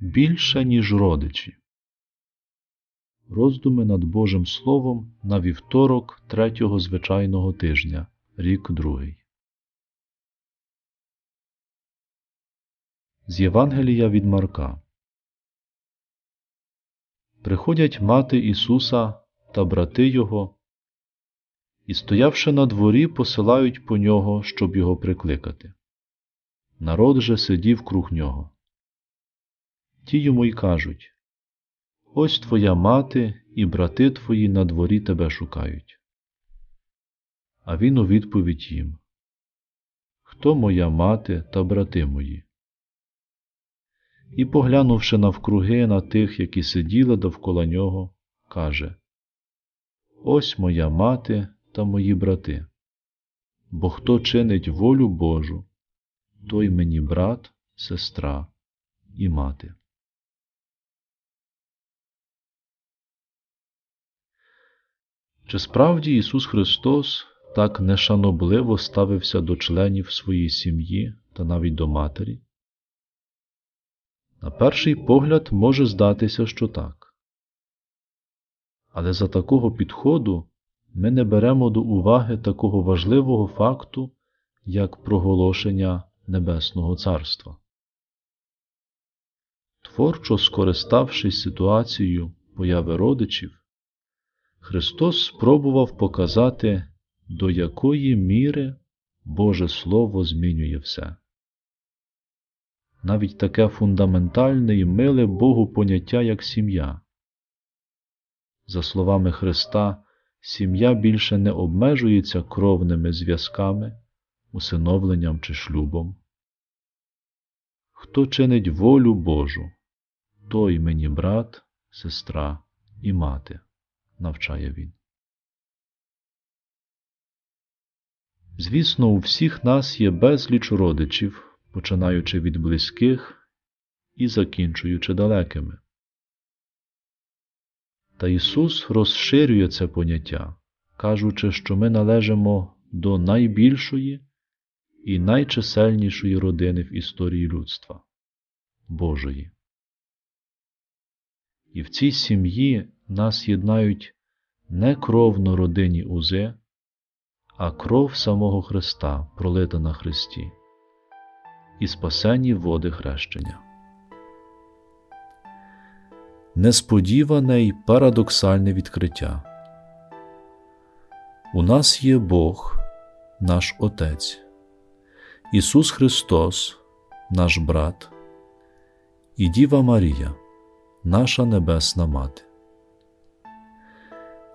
більше, ніж родичі. Роздуми над Божим Словом на вівторок третього звичайного тижня, рік другий. З Євангелія від Марка. Приходять мати Ісуса та брати Його, і, стоявши на дворі, посилають по нього, щоб його прикликати. Народ же сидів круг нього. Ті йому й кажуть Ось твоя мати і брати твої на дворі тебе шукають. А він у відповідь їм Хто моя мати та брати мої? І, поглянувши навкруги на тих, які сиділи довкола нього, каже Ось моя мати та мої брати. Бо хто чинить волю Божу, той мені брат, сестра і мати. Чи справді Ісус Христос так нешанобливо ставився до членів своєї сім'ї та навіть до матері? На перший погляд може здатися, що так. Але за такого підходу ми не беремо до уваги такого важливого факту, як проголошення Небесного Царства. Творчо скориставшись ситуацією появи родичів, Христос спробував показати, до якої міри Боже Слово змінює все. Навіть таке фундаментальне і миле Богу поняття, як сім'я. За словами Христа, сім'я більше не обмежується кровними зв'язками, усиновленням чи шлюбом. Хто чинить волю Божу, той мені брат, сестра і мати, навчає він. Звісно, у всіх нас є безліч родичів, починаючи від близьких і закінчуючи далекими. Та Ісус розширює це поняття, кажучи, що ми належимо до найбільшої і найчисельнішої родини в історії людства Божої. І в цій сім'ї нас єднають не кровно родинні узи, а кров самого Христа, пролита на Христі, і спасенні води хрещення. Несподіване й парадоксальне відкриття. У нас є Бог, наш Отець, Ісус Христос, наш брат, і Діва Марія, наша Небесна Мати.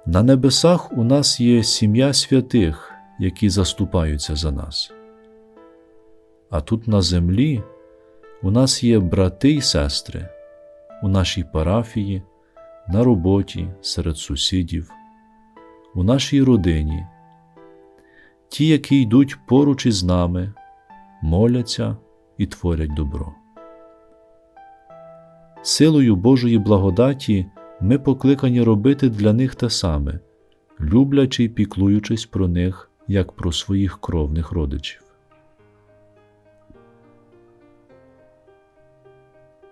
На небесах у нас є сім'я святих, які заступаються за нас. А тут на землі у нас є брати й сестри у нашій парафії, на роботі, серед сусідів, у нашій родині, ті, які йдуть поруч із нами, моляться і творять добро. Силою Божої благодаті ми покликані робити для них те саме, люблячи й піклуючись про них як про своїх кровних родичів.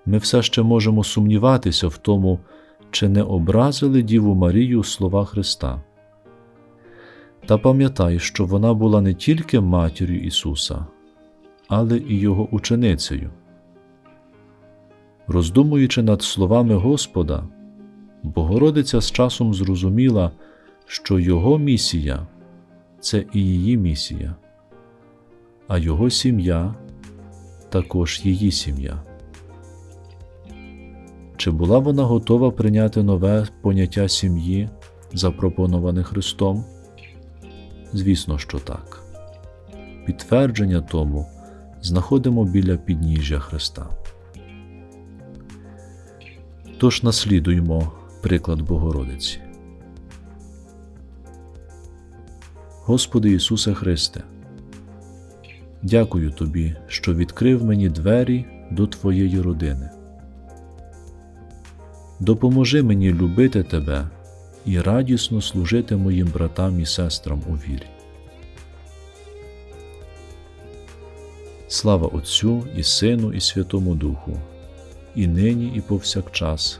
Ми все ще можемо сумніватися в тому, чи не образили Діву Марію слова Христа. Та пам'ятай, що вона була не тільки матір'ю Ісуса, але і Його ученицею. Роздумуючи над словами Господа, Богородиця з часом зрозуміла, що Його місія це і її місія, а Його сім'я також її сім'я. Чи була вона готова прийняти нове поняття сім'ї, запропоноване Христом? Звісно, що так. Підтвердження тому знаходимо біля підніжжя Христа. Тож наслідуємо приклад Богородиці. Господи Ісусе Христе, дякую Тобі, що відкрив мені двері до Твоєї родини. Допоможи мені любити Тебе і радісно служити моїм братам і сестрам у вірі. Слава Отцю і Сину, і Святому Духу, і нині, і повсякчас,